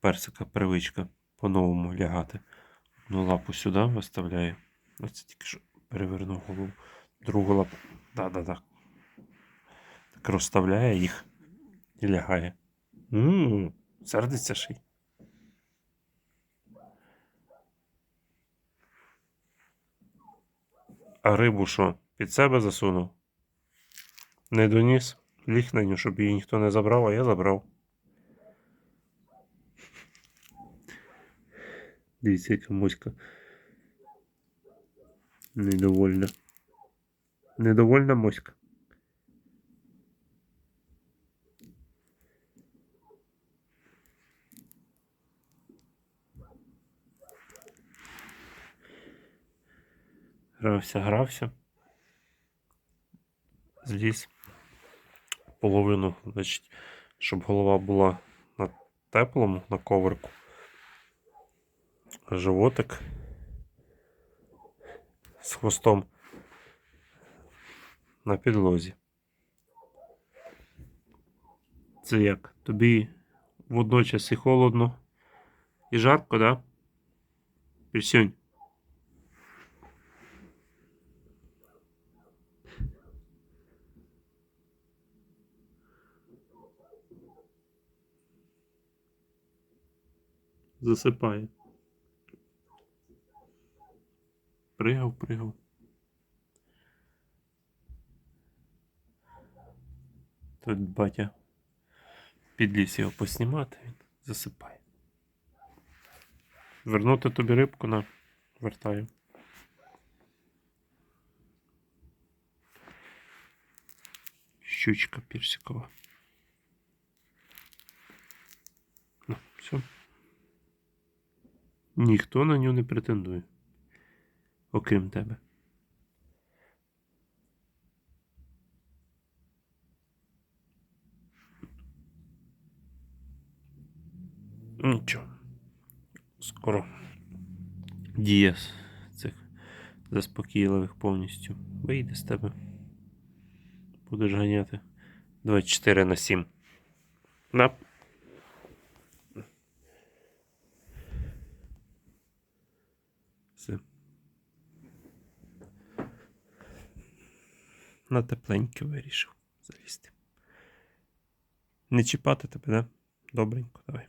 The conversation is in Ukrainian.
персика привичка по-новому лягати. Одну лапу сюди виставляє. Оце тільки що перевернув голову. Другу лапу. Да-да-да. Так розставляє їх і лягає. Ммм, сердиться ще й. А рибу що? Під себе засунув? Не доніс? Ліг на нього, щоб її ніхто не забрав, а я забрав. Дивіться, яка моська. Недовольна. Недовольна моська. Грався, грався. Зліз. Половину, значить, щоб голова була на теплому, на коврику. Животик з хвостом на підлозі. Це як? Тобі водночас і холодно, і жарко, да? Пісюнь. Засипає. Пригав, пригав. Тут батя підліз його поснімати, він засипає. Вернути тобі рибку на вертаю. Щучка персикова. Ну, все. Ніхто на нього не претендує. Окрім тебе. Нічого. Скоро дія цих заспокійливих повністю вийде з тебе. Будеш ганяти 24 на 7. На. Все. На тепленьке вирішив залізти. Не чіпати тебе, да? Добренько, давай.